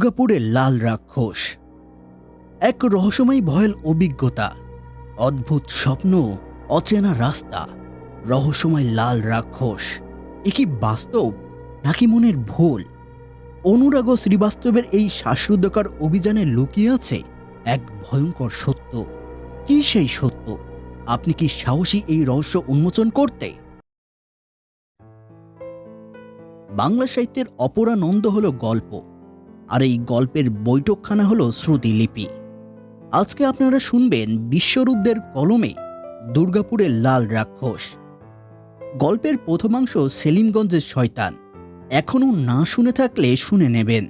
দুর্গাপুরের লাল রাক্ষস। এক রহস্যময় ভয়ের অভিজ্ঞতা, অদ্ভুত স্বপ্ন, অচেনা রাস্তা, রহস্যময় লাল রাক্ষস, এ কি বাস্তব নাকি মনের ভুল? অনুরাগ শ্রীবাস্তবের এই শ্বাসরুদ্ধকর অভিযানে লুকিয়ে আছে এক ভয়ঙ্কর সত্য। কি সেই সত্য? আপনি কি সাহসী এই রহস্য উন্মোচন করতে? বাংলা সাহিত্যের অপরানন্দ হল গল্প। আর এই গল্পের বৈঠকখানা হল শ্রুতিলিপি আজকে আপনারা শুনবেন বিশ্বরূপদের কলমে দুর্গাপুরের লাল রাক্ষস। গল্পের প্রথমাংশ সেলিমগঞ্জের শয়তান। এখনও না শুনে থাকলে শুনে নেবেন।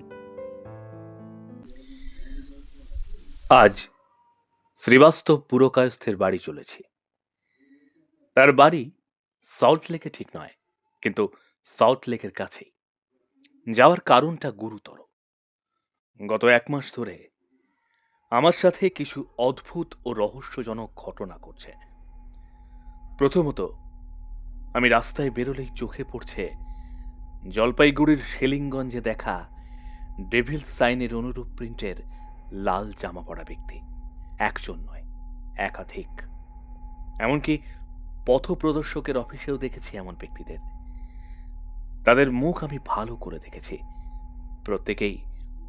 আজ শ্রীবাস্তব পুরকায়স্থের বাড়ি চলেছি। তার বাড়ি সল্ট লেকে ঠিক নয়, কিন্তু সল্ট লেকের কাছেই। যাওয়ার কারণটা গুরুতর। গত এক মাস ধরে আমার সাথে কিছু অদ্ভুত ও রহস্যজনক ঘটনা ঘটছে। প্রথমত, আমি রাস্তায় বেরোলেই চোখে পড়ছে জলপাইগুড়ির শেলিংগঞ্জে দেখা ডেভিল সাইনের অনুরূপ প্রিন্টের লাল জামা পরা ব্যক্তি। একজন নয়, একাধিক। এমনকি পথপ্রদর্শকের অফিসেও দেখেছি এমন ব্যক্তিদের। তাদের মুখ আমি ভালো করে দেখেছি। প্রত্যেকেই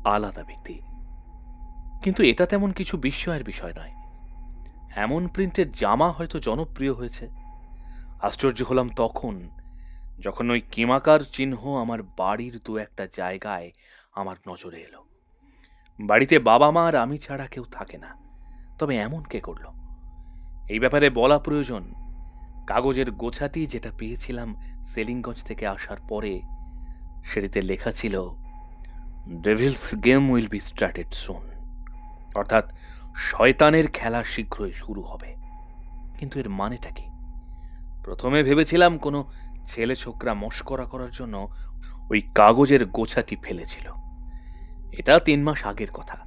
আলাদা ব্যক্তি। কিন্তু এটা তেমন কিছু বিস্ময়ের বিষয় নয়। এমন প্রিন্টের জামা হয়তো জনপ্রিয় হয়েছে। আশ্চর্য হলাম তখন, যখন ওই কিমাকার চিহ্ন আমার বাড়ির দু একটা জায়গায় আমার নজরে এলো। বাড়িতে বাবা মা আর আমি ছাড়া কেউ থাকে না। তবে এমন কে করল? এই ব্যাপারে বলা প্রয়োজন। কাগজের গোছাটি যেটা পেয়েছিলাম সেলিংগঞ্জ থেকে আসার পরে, সেটিতে লেখা ছিল devil's game will be started soon অর্থাৎ শয়তানের খেলা শীঘ্রই শুরু হবে। কিন্তু এর মানেটা কি? প্রথমে ভেবেছিলাম কোনো ছেলে ছোকরা মস্করা করার জন্য ওই কাগজের গোছাটি ফেলেছিল। এটা তিন মাস আগের কথা।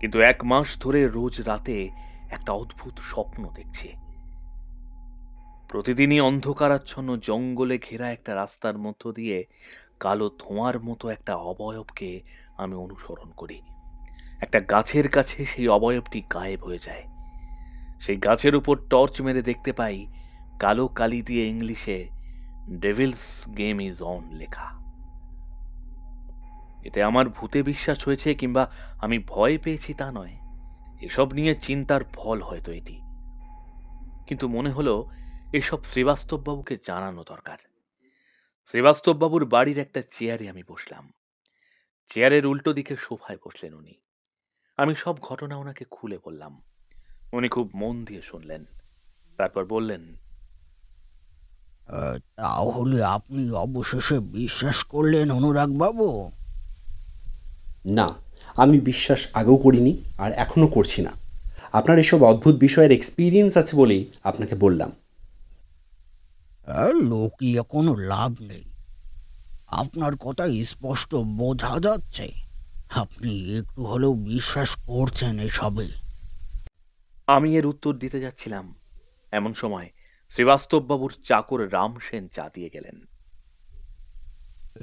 কিন্তু এক মাস ধরে রোজ রাতে একটা অদ্ভুত স্বপ্ন দেখছি। প্রতিদিনই অন্ধকারাচ্ছন্ন জঙ্গলে ঘেরা একটা রাস্তার মধ্য দিয়ে কালো ধোঁয়ার মতো একটা অবয়বকে আমি অনুসরণ করি। একটা গাছের কাছে সেই অবয়বটি গায়েব হয়ে যায়। সেই গাছের উপর টর্চ মেরে দেখতে পাই কালো কালি দিয়ে ইংলিশে ডেভিলস গেম ইজ অন লেখা। এতে আমার ভূতে বিশ্বাস হয়েছে কিংবা আমি ভয় পেয়েছি তা নয়। এসব নিয়ে চিন্তার ফল হয়তো এটি। কিন্তু মনে হলো এসব শ্রীবাস্তববাবুকে জানানো দরকার। শ্রীবাস্তববাবুর বাড়ির একটা চেয়ারে আমি বসলাম। চেয়ারের উল্টো দিকে সোফায় বসলেন উনি। আমি সব ঘটনা ওনাকে খুলে বললাম। উনি খুব মন দিয়ে শুনলেন। তারপর বললেন তাহলে আপনি অবশেষে বিশ্বাস করলেন অনুরাগ বাবু না আমি বিশ্বাস আগেও করিনি আর এখনও করছি না। আপনার এসব অদ্ভুত বিষয়ের এক্সপিরিয়েন্স আছে বলেই আপনাকে বললাম। লুকিয়ে কোনো লাভ নেই। আপনার কথা স্পষ্ট বোঝা যাচ্ছে। আপনি একটু হলেও বিশ্বাস করছেন এসবে। আমি এর উত্তর দিতে যাচ্ছিলাম। এমন সময় শ্রীবাস্তববাবুর চাকর রাম সেন চা দিয়ে গেলেন।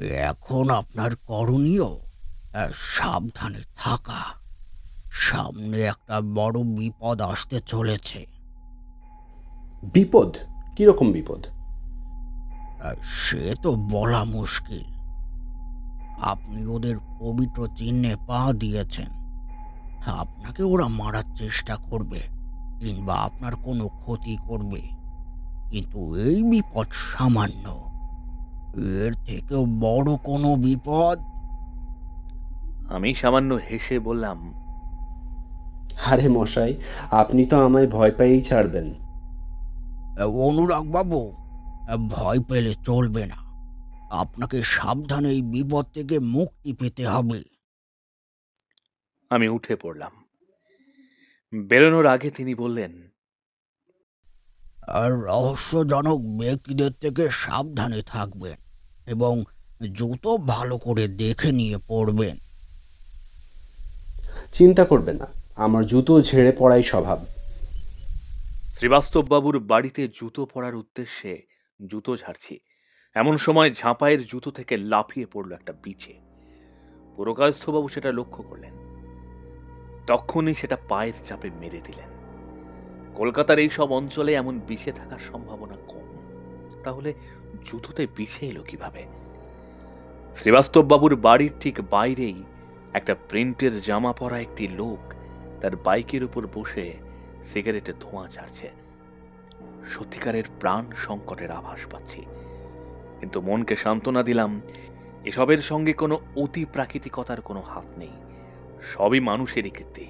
এখন আপনার করণীয় সাবধানে থাকা। সামনে একটা বড় বিপদ আসতে চলেছে। বিপদ? কীরকম বিপদ? সে তো বলা মুশকিল। আপনি ওদের পবিত্র চিহ্নে পা দিয়েছেন। আপনাকে ওরা মারার চেষ্টা করবে কিংবা আপনার কোনো ক্ষতি করবে। কিন্তু এই বিপদ সামান্য। এর থেকেও বড় কোনো বিপদ? আমি সামান্য হেসে বললাম আরে মশাই আপনি তো আমায় ভয় পেয়েই ছাড়বেন। অনুরাগ বাবু ভয় পেলে চলবে না। আপনাকে সাবধানে এই বিপদ থেকে মুক্তি পেতে হবে। আমি উঠে পড়লাম। বেরোনোর আগে তিনি বললেন আর রহস্যজনক ব্যক্তিদের থেকে সাবধানে থাকবেন এবং জুতো ভালো করে দেখে নিয়ে পড়বেন। চিন্তা করবেন না আমার জুতো ঝেড়ে পড়াই স্বভাব। শ্রীবাস্তববাবুর বাড়িতে জুতো পরার উদ্দেশ্যে জুতো ঝাড়ছি। এমন সময় ঝাঁপায়ের জুতো থেকে লাফিয়ে পড়ল একটা বিছে পুরকায়স্থবাবু সেটা লক্ষ্য করলেন। তখনই সেটা পায়ের চাপে মেরে দিলেন। কলকাতার এই সব অঞ্চলে এমন বিষে থাকার সম্ভাবনা কম। তাহলে জুতোতে বিষে এলো কীভাবে? শ্রীবাস্তববাবুর বাড়ির ঠিক বাইরেই একটা প্রিন্টের জামা পরা একটি লোক তার বাইকের উপর বসে সিগারেটের ধোঁয়া ছাড়ছে সত্যিকারের প্রাণ সংকটের আভাস পাচ্ছি। কিন্তু মনকে সান্ত্বনা দিলাম, এসবের সঙ্গে কোনো অতি প্রাকৃতিকতার কোনো হাত নেই। সবই মানুষেরই কীর্তি।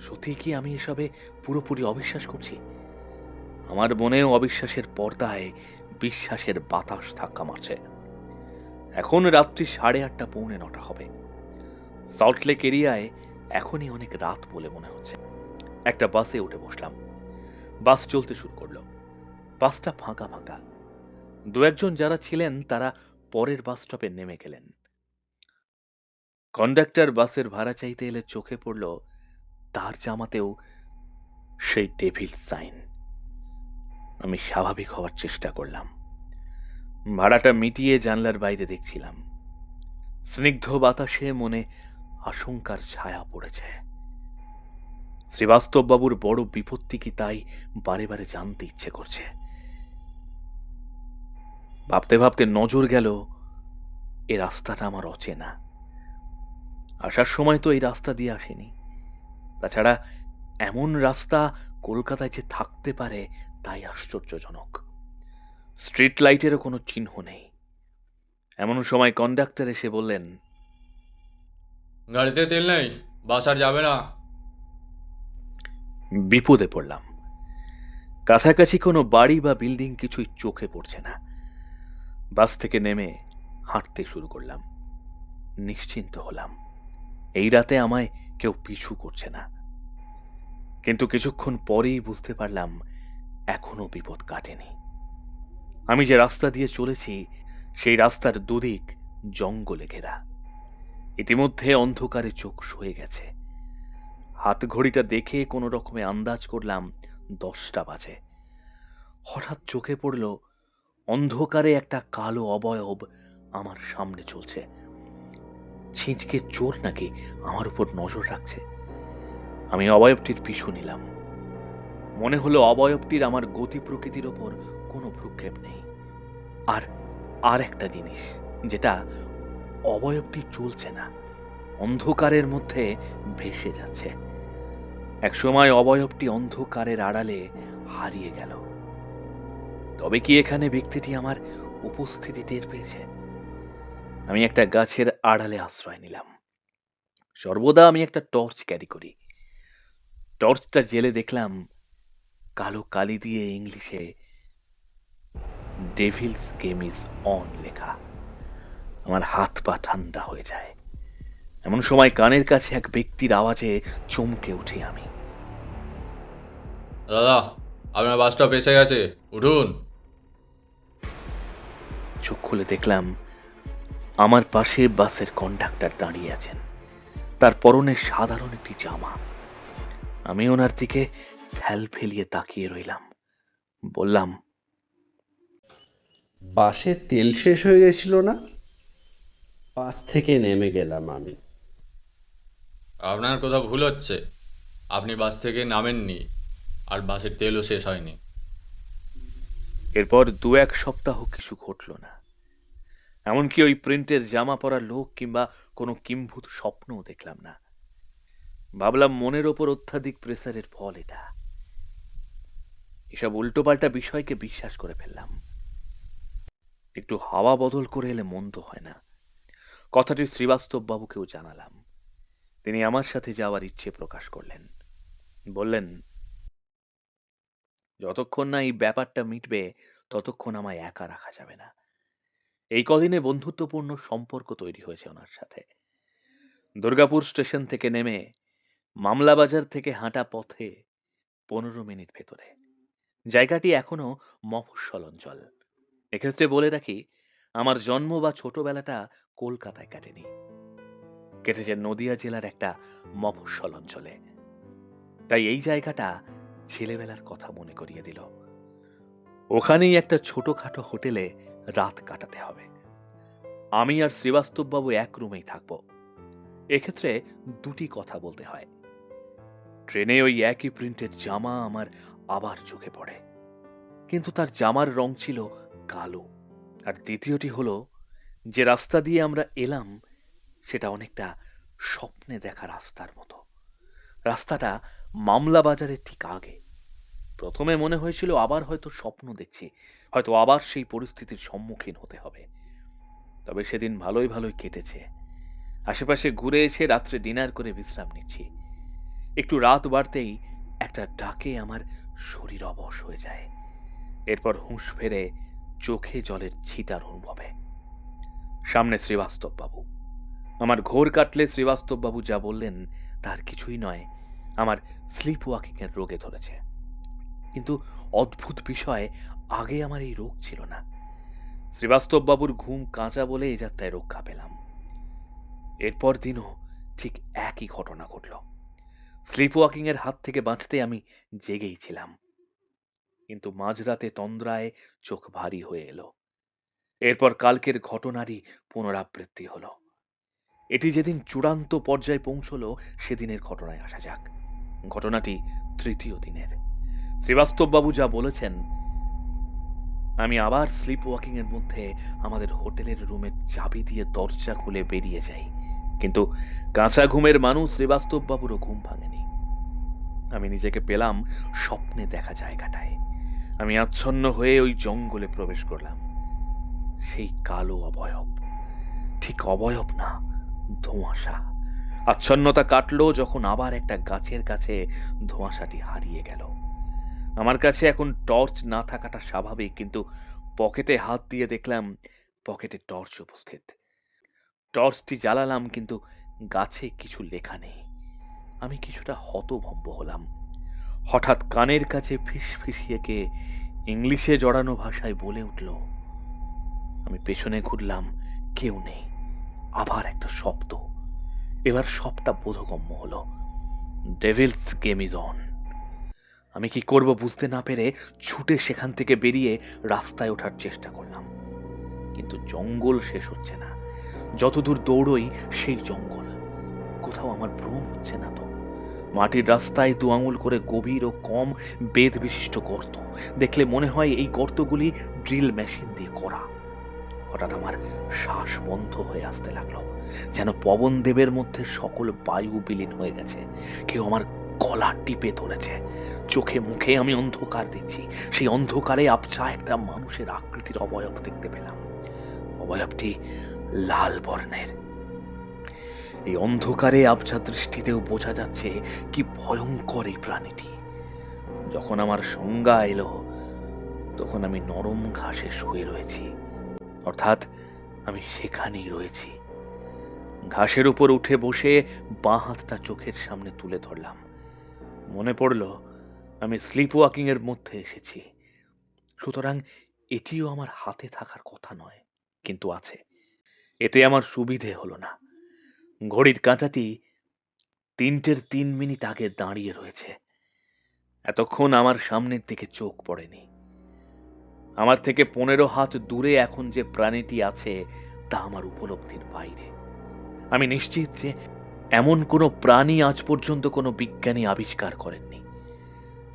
সত্যি কি আমি এসবে পুরোপুরি অবিশ্বাস করছি? আমার মনেও অবিশ্বাসের পর্দায় বিশ্বাসের বাতাস ধাক্কা মারছে। এখন রাত্রি সাড়ে আটটা, পৌনে নটা হবে। সল্টলেক এরিয়ায় এখনই অনেক রাত বলে মনে হচ্ছে। একটা বাসে উঠে বসলাম। বাস চলতে শুরু করল। বাসটা ফাঁকা ফাঁকা। দু একজন যারা ছিলেন, তারা পরের বাস স্টপে নেমে গেলেন। কন্ডাক্টর বাসের ভাড়া চাইতে এলে চোখে পড়ল তার জামাতেও সেই ডেভিল সাইন। আমি স্বাভাবিক হওয়ার চেষ্টা করলাম। ভাড়াটা মিটিয়ে জানলার বাইরে দেখছিলাম। স্নিগ্ধ বাতাসে মনে আশঙ্কার ছায়া পড়েছে। শ্রীবাস্তববাবুর বড় বিপত্তি কি তাই বারে বারে জানতে ইচ্ছে করছে। ভাবতে ভাবতে নজর গেল, এ রাস্তাটা আমার অচেনা। আসার সময় তো এই রাস্তা দিয়ে আসেনি। তাছাড়া এমন রাস্তা কলকাতায় যে থাকতে পারে তাই আশ্চর্যজনক। স্ট্রিট লাইটেরও কোনো চিহ্ন নেই। এমন সময় কন্ডাক্টর এসে বললেন, গাড়িতে তেল নেই, বাস আর যাবে না। বিপদে পড়লাম। কাছাকাছি কোনো বাড়ি বা বিল্ডিং কিছুই চোখে পড়ছে না। বাস থেকে নেমে হাঁটতে শুরু করলাম। নিশ্চিন্ত হলাম, এই রাতে আমায় কেউ পিছু করছে না। কিন্তু কিছুক্ষণ পরেই বুঝতে পারলাম, এখনও বিপদ কাটেনি। আমি যে রাস্তা দিয়ে চলেছি, সেই রাস্তার দুদিক জঙ্গলে ঘেরা। ইতিমধ্যে অন্ধকারে চোখ সয়ে গেছে। হাত ঘড়িটা দেখে কোনো রকমে আন্দাজ করলাম দশটা বাজে। হঠাৎ চোখে পড়ল, অন্ধকারে একটা কালো অবয়ব আমার সামনে চলছে। ছিঁচকে চোর নাকি আমার উপর নজর রাখছে। আমি অবয়বটির পিছু নিলাম। মনে হলো অবয়বটির আমার গতি প্রকৃতির ওপর কোনো ভ্রুক্ষেপ নেই। আর আর একটা জিনিস, যেটা অবয়বটি চলছে না, অন্ধকারের মধ্যে ভেসে যাচ্ছে। একসময় অবয়বটি অন্ধকারের আড়ালে হারিয়ে গেল। তবে কি এখানে ব্যক্তিটি আমার উপস্থিতি টের পেয়েছে? আমি একটা গাছের আড়ালে আশ্রয় নিলাম। সর্বদা আমি একটা টর্চ ক্যারি করি। টর্চটা জেলে দেখলাম কালো কালি দিয়ে ইংলিশে ডেভিলস গেম ইজ অন লেখা। আমার হাত পা ঠান্ডা হয়ে যায়। এমন সময় কানের কাছে এক ব্যক্তির আওয়াজে চমকে উঠি আমি। দাদা আপনার বাসটা এসে গেছে। উঠুন। চোখ খুলে দেখলাম আমার পাশে বাসের কন্ডাক্টর দাঁড়িয়ে আছেন। তার পরনে সাধারণ একটি জামা। আমি ওনার দিকে ফেল ফেলিয়ে তাকিয়ে রইলাম। বললাম বাসে তেল শেষ হয়ে গেছিল না? বাস থেকে নেমে গেলাম আমি। আপনার কোথাও ভুল হচ্ছে। আপনি বাস থেকে নামেননি। আর বাসের তেলও শেষ হয়নি। এরপর দু এক সপ্তাহ কিছু ঘটল না। এমনকি ওই প্রিন্টের জামা পরা লোক কিংবা কোনো কিম্ভূত স্বপ্নও দেখলাম না। ভাবলাম মনের ওপর অত্যাধিক প্রেসারের ফল এটা। এসব উল্টোপাল্টা বিষয়কে বিশ্বাস করে ফেললাম। একটু হাওয়া বদল করে এলে মন্দ হয় না। কথাটি শ্রীবাস্তব বাবুকেও জানালাম। তিনি আমার সাথে যাওয়ার ইচ্ছে প্রকাশ করলেন। বললেন যতক্ষণ না এই ব্যাপারটা মিটবে, ততক্ষণ আমায় একা রাখা যাবে না। এই কদিনে বন্ধুত্বপূর্ণ সম্পর্ক তৈরি হয়েছে ওনার সাথে। দুর্গাপুর স্টেশন থেকে নেমে মামলা বাজার থেকে হাঁটা পথে পনেরো মিনিট ভেতরে। জায়গাটি এখনও মফস্বল অঞ্চল এক্ষেত্রে বলে রাখি, আমার জন্ম বা ছোটবেলাটা কলকাতায় কাটেনি। কেটেছে নদিয়া জেলার একটা মফস্বল অঞ্চলে তাই এই জায়গাটা ছেলেবেলার কথা মনে করিয়ে দিল। ওখানেই একটা ছোটখাটো হোটেলে রাত কাটাতে হবে। আমি আর শ্রীবাস্তববাবু এক রুমেই থাকব। এক্ষেত্রে দুটি কথা বলতে হয়। ট্রেনে ওই একই প্রিন্টের জামা আমার আবার চোখে পড়ে। কিন্তু তার জামার রং ছিল কালো। আর দ্বিতীয়টি হলো, যে রাস্তা দিয়ে আমরা এলাম, সেটা অনেকটা স্বপ্নে দেখা রাস্তার মতো। রাস্তাটা মামলা বাজারের ঠিক আগে। প্রথমে মনে হয়েছিল আবার হয়তো স্বপ্ন দেখছি, হয়তো আবার সেই পরিস্থিতির সম্মুখীন হতে হবে। তবে সেদিন ভালোই ভালোই কেটেছে। আশেপাশে ঘুরে এসে রাত্রে ডিনার করে বিশ্রাম নিচ্ছি। একটু রাত বাড়তেই একটা ডাকে আমার শরীর অবশ হয়ে যায়। এরপর হুঁশ ফেরে চোখে জলের ছিটার অনুভবে। সামনে শ্রীবাস্তব বাবু আমার ঘোর কাটলে শ্রীবাস্তব বাবু যা বললেন তার কিছুই নয়। আমার স্লিপ ওয়াকিংয়ের রোগে ধরেছে। কিন্তু অদ্ভুত বিষয়ে আগে আমার এই রোগ ছিল না। শ্রীবাস্তব বাবুর ঘুম কাঁচা বলে এই যাত্রায় রক্ষা পেলাম। এরপর দিনও ঠিক একই ঘটনা ঘটল। স্লিপ ওয়াকিংয়ের হাত থেকে বাঁচতে আমি জেগেই ছিলাম। কিন্তু মাঝরাতে তন্দ্রায় চোখ ভারী হয়ে এলো। এরপর কালকের ঘটনারই পুনরাবৃত্তি হলো। এটি যেদিন চূড়ান্ত পর্যায়ে পৌঁছলো, সেদিনের ঘটনায় আসা যাক। ঘটনাটি তৃতীয় দিনের। শ্রীবাস্তববাবু যা বলেছেন, আমি আবার স্লিপ ওয়াকিং এর মধ্যে আমাদের হোটেলের রুমের চাবি দিয়ে দরজা খুলে বেরিয়ে যাই। কিন্তু কাঁচা ঘুমের মানুষ শ্রীবাস্তববাবুরও ঘুম ভাঙেনি। আমি নিজেকে পেলাম স্বপ্নে দেখা জায়গাটায়। আমি আচ্ছন্ন হয়ে ওই জঙ্গলে প্রবেশ করলাম। সেই কালো অবয়ব। ঠিক অবয়ব না, ধোঁয়াশা। আচ্ছন্নতা কাটলো যখন আবার একটা গাছের কাছে ধোঁয়াশাটি হারিয়ে গেল। আমার কাছে এখন টর্চ না থাকাটা স্বাভাবিক, কিন্তু পকেটে হাত দিয়ে দেখলাম পকেটে টর্চ উপস্থিত। টর্চটি জ্বালালাম, কিন্তু গাছে কিছু লেখা নেই। আমি কিছুটা হতভম্ব হলাম। হঠাৎ কানের কাছে ফিস ফিসিয়ে কে ইংলিশে জড়ানো ভাষায় বলে উঠল, আমি পেছনে ঘুরলাম, কেউ নেই। আবার একটা শব্দ। এবার সবটা বোধগম্য হলো। ডেভিলস গেম ইজ অন আমি কি করব বুঝতে না পেরে ছুটে সেখান থেকে বেরিয়ে রাস্তায় ওঠার চেষ্টা করলাম। কিন্তু জঙ্গল শেষ হচ্ছে না। যতদূর দৌড়ই, সেই জঙ্গল। কোথাও আমার ভ্রম হচ্ছে না তো। মাটির রাস্তায় দু আঙুল করে গভীর ও কম বেদ বিশিষ্ট গর্ত। দেখলে মনে হয় এই গর্তগুলি ড্রিল মেশিন দিয়ে করা। হঠাৎ আমার শ্বাস বন্ধ হয়ে আসতে লাগল, যেন পবন দেবের মধ্যে সকল বায়ু বিলীন হয়ে গেছে। কেউ আমার গলা টিপে ধরেছে। চোখে মুখে আমি অন্ধকার দেখছি। সেই অন্ধকারে আবছা একটা মানুষের আকৃতির অবয়ব দেখতে পেলাম। অবয়বটি লাল বর্ণের। এই অন্ধকারে আবছা দৃষ্টিতেও বোঝা যাচ্ছে কি ভয়ঙ্কর এই প্রাণীটি। যখন আমার সংজ্ঞা এলো, তখন আমি নরম ঘাসে শুয়ে রয়েছি। অর্থাৎ আমি সেখানেই রয়েছি। ঘাসের উপর উঠে বসে বাঁ হাতটা চোখের সামনে তুলে ধরলাম। মনে পড়ল, আমি স্লিপ ওয়াকিং এর মধ্যে এসেছি। সুতরাং এটিও আমার হাতে থাকার কথা নয়, কিন্তু আছে। এতে আমার সুবিধে হলো না। ঘড়ির কাঁটাটি তিনটের তিন মিনিট আগে দাঁড়িয়ে রয়েছে। এতক্ষণ আমার সামনের দিকে চোখ পড়েনি। আমার থেকে পনেরো হাত দূরে এখন যে প্রাণীটি আছে, তা আমার উপলব্ধির বাইরে। আমি নিশ্চিত যে এমন কোনো প্রাণী আজ পর্যন্ত কোনো বিজ্ঞানী আবিষ্কার করেননি।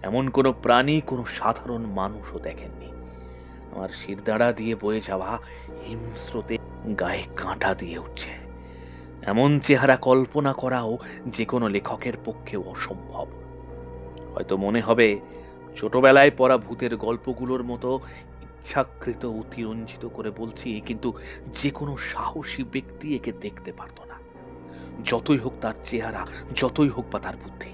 এমন কোনো প্রাণী কোনো সাধারণ মানুষও দেখেননি। আমার শিরদাঁড়া দিয়ে বয়ে যাওয়া হিমস্রোতে গায়ে কাঁটা দিয়ে উঠছে। এমন চেহারা কল্পনা করাও যে কোনো লেখকের পক্ষেও অসম্ভব। হয়তো মনে হবে, ছোটবেলায় পড়া ভূতের গল্পগুলোর মতো ইচ্ছাকৃত অতিরঞ্জিত করে বলছি, কিন্তু যে কোনো সাহসী ব্যক্তি একে দেখতে পারতো না। যতই হোক তার চেহারা, যতই হোক বা তার বুদ্ধি,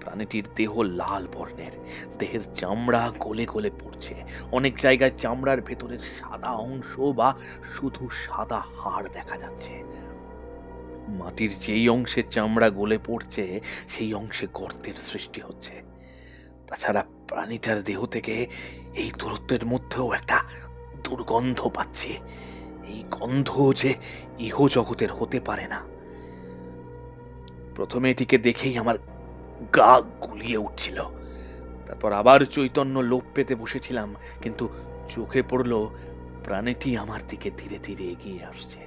প্রাণীটির দেহ লাল বর্ণের, দেহের চামড়া গলে গলে পড়ছে। অনেক জায়গায় চামড়ার ভেতরের সাদা অংশ বা শুধু সাদা হাড় দেখা যাচ্ছে। মাটির যেই অংশে চামড়া গলে পড়ছে, সেই অংশে গর্তের সৃষ্টি হচ্ছে। তাছাড়া প্রাণীটার দেহ থেকে এই দূরত্বের মধ্যেও একটা দুর্গন্ধ পাচ্ছে। এই গন্ধ যে ইহ জগতের হতে পারে না। প্রথমে এটিকে দেখেই আমার গা গুলিয়ে উঠছিল। তারপর আবার চৈতন্য লোপ পেতে বসেছিলাম, কিন্তু চোখে পড়ল প্রাণীটি আমার দিকে ধীরে ধীরে এগিয়ে আসছে।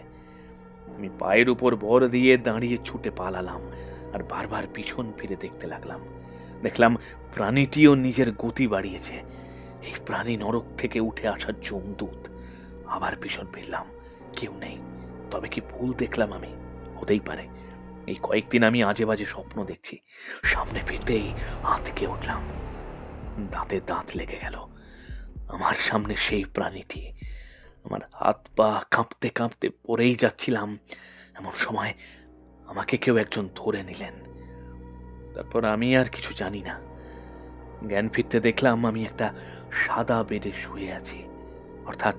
আমি পায়ের উপর ভর দিয়ে দাঁড়িয়ে ছুটে পালালাম আর বারবার পিছন ফিরে দেখতে লাগলাম। দেখলাম প্রাণীটিও নিজের গতি বাড়িয়েছে। এই প্রাণী নরক থেকে উঠে আসা জমদূত। আবার পিছন ফিরলাম কেউ নেই। তবে কি ভুল দেখলাম আমি? হতেই পারে। এই কয়েকদিন আমি আজে বাজে স্বপ্ন দেখছি। সামনে ফিরতেই আঁতকে উঠলাম। দাঁতে দাঁত লেগে গেল। আমার সামনে সেই প্রাণীটি। আমার হাত পা কাঁপতে কাঁপতে পড়েই যাচ্ছিলাম। এমন সময় আমাকে কেউ একজন ধরে নিলেন। তারপর আমি আর কিছু জানি না। জ্ঞান ফিরতে দেখলাম আমি একটা সাদা বেডে শুয়ে আছি। অর্থাৎ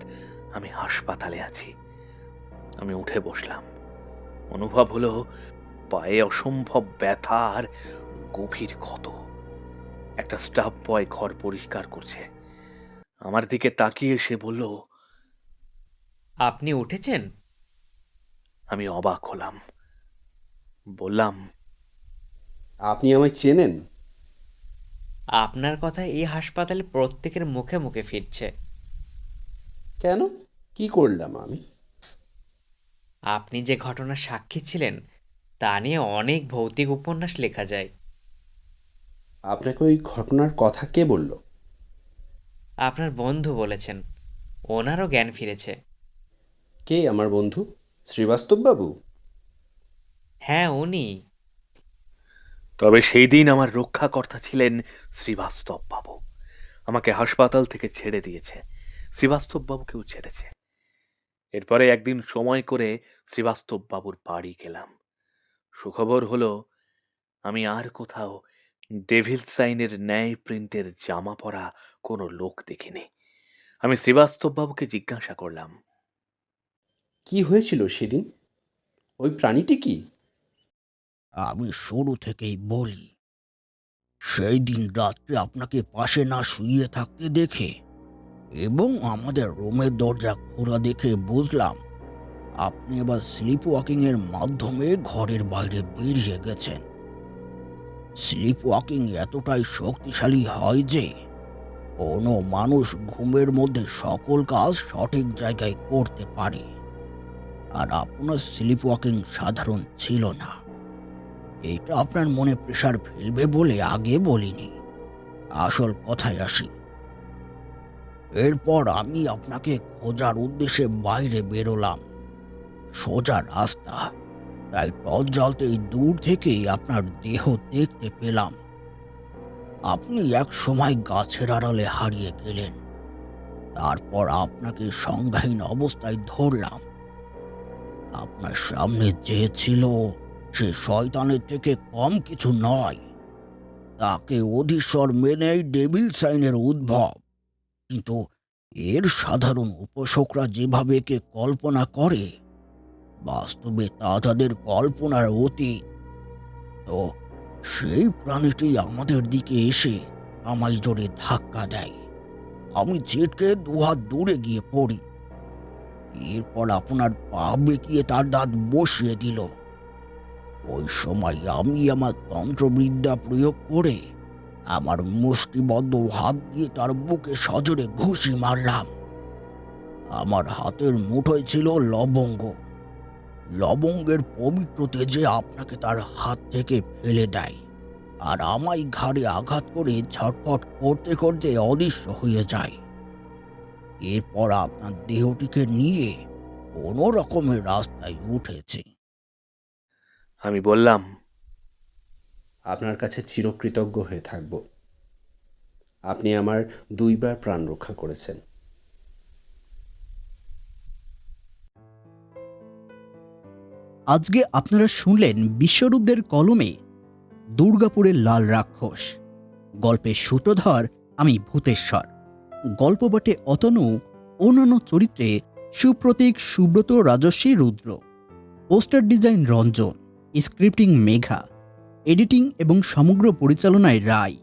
আমি হাসপাতালে আছি। আমি উঠে বসলাম। অনুভব হলো পায়ে অসম্ভব ব্যথা আর গভীর ক্ষত। একটা স্টাফ বয় ঘর পরিষ্কার করছে। আমার দিকে তাকিয়ে সে বলল আপনি উঠেছেন? আমি অবাক হলাম। বললাম আপনি আমায় চেনেন? আপনার কথা এই হাসপাতালে প্রত্যেকের মুখে মুখে ফিরছে। কেন? কি করলাম আমি? আপনি যে ঘটনার সাক্ষী ছিলেন তা নিয়ে অনেক ভৌতিক উপন্যাস লেখা যায়। আপনাকে ওই ঘটনার কথা কে বলল? আপনার বন্ধু বলেছেন ওনারও জ্ঞান ফিরেছে। কে আমার বন্ধু? শ্রীবাস্তববাবু? হ্যাঁ উনি। তবে সেই দিন আমার রক্ষাকর্তা ছিলেন শ্রীবাস্তব বাবু আমাকে হাসপাতাল থেকে ছেড়ে দিয়েছে। শ্রীবাস্তব বাবুকেও ছেড়েছে। এরপরে একদিন সময় করে শ্রীবাস্তব বাবুর বাড়ি গেলাম। সুখবর হলো, আমি আর কোথাও ডেভিল সাইনের ন্যায় প্রিন্টের জামা পরা কোনো লোক দেখিনি। আমি শ্রীবাস্তব বাবুকে জিজ্ঞাসা করলাম, কি হয়েছিল সেদিন? ওই প্রাণীটি কি? আমি শুরু থেকেই বলি, সেই দিন রাত্রে আপনাকে পাশে না শুয়ে থাকতে দেখে এবং আমাদের রুমের দরজা খোলা দেখে বুঝলাম আপনি এবার স্লিপ ওয়াকিং এর মাধ্যমে ঘরের বাইরে বেরিয়ে গেছেন। স্লিপ ওয়াকিং এতটাই শক্তিশালী হয় যে কোনো মানুষ ঘুমের মধ্যে সকল কাজ সঠিক জায়গায় করতে পারে। আর আপনার স্লিপ ওয়াকিং সাধারণ ছিল না। এটা আপনার মনে প্রেশার ফেলবে বলে আগে বলিনি। আসল কথায় আসি। এরপর আমি আপনাকে খোঁজার উদ্দেশ্যে বাইরে বেরোলাম। সোজা রাস্তা। তাই টর্চ জ্বালতেই দূর থেকেই আপনার দেহ দেখতে পেলাম। আপনি এক সময় গাছের আড়ালে হারিয়ে গেলেন। তারপর আপনাকে সংজ্ঞাহীন অবস্থায় ধরলাম। আপনার সামনে যে ছিল সে শয়তানের থেকে কম কিছু নয়। তাকে অধীশ্বর মেনেই ডেভিল সাইনের উদ্ভব। কিন্তু এর সাধারণ উপাসকরা যেভাবে কে কল্পনা করে, বাস্তবে তা তাদের কল্পনার অতীত। তো সেই প্রাণীটি আমাদের দিকে এসে আমায় জোরে ধাক্কা দেয়। আমি ছিটকে দুহাত দূরে গিয়ে পড়ি। এরপর আপনার পা বেঁকিয়ে তার দাঁত বসিয়ে দিল। ওই সময় আমি আমার তন্ত্রবিদ্যা প্রয়োগ করে আমার মুষ্টিবদ্ধ হাত দিয়ে তার বুকে সজোরে ঘুষি মারলাম। আমার হাতের মুঠোয় ছিল লবঙ্গ। লবঙ্গের পবিত্র তেজে আপনাকে তার হাত থেকে ফেলে দেয় আর আমায় ঘাড়ে আঘাত করে ছটফট করতে করতে অদৃশ্য হয়ে যায়। এরপর আপনার দেহটিকে নিয়ে কোনো রকমের রাস্তায় উঠেছে। আমি বললাম আপনার কাছে চিরকৃতজ্ঞ হয়ে থাকব। আপনি আমার দুইবার প্রাণ রক্ষা করেছেন। আজকে আপনারা শুনলেন বিশ্বরূপদের কলমে দুর্গাপুরের লাল রাক্ষস। গল্পের সূত্রধর আমি ভূতেশ্বর। গল্প বটে অতনু অন্যান্য চরিত্রে Supratik Subrata Rajasvi Rudra. Poster design Ranjan. Scripting Megha editing এবং সমগ্র পরিচালনায় রায়।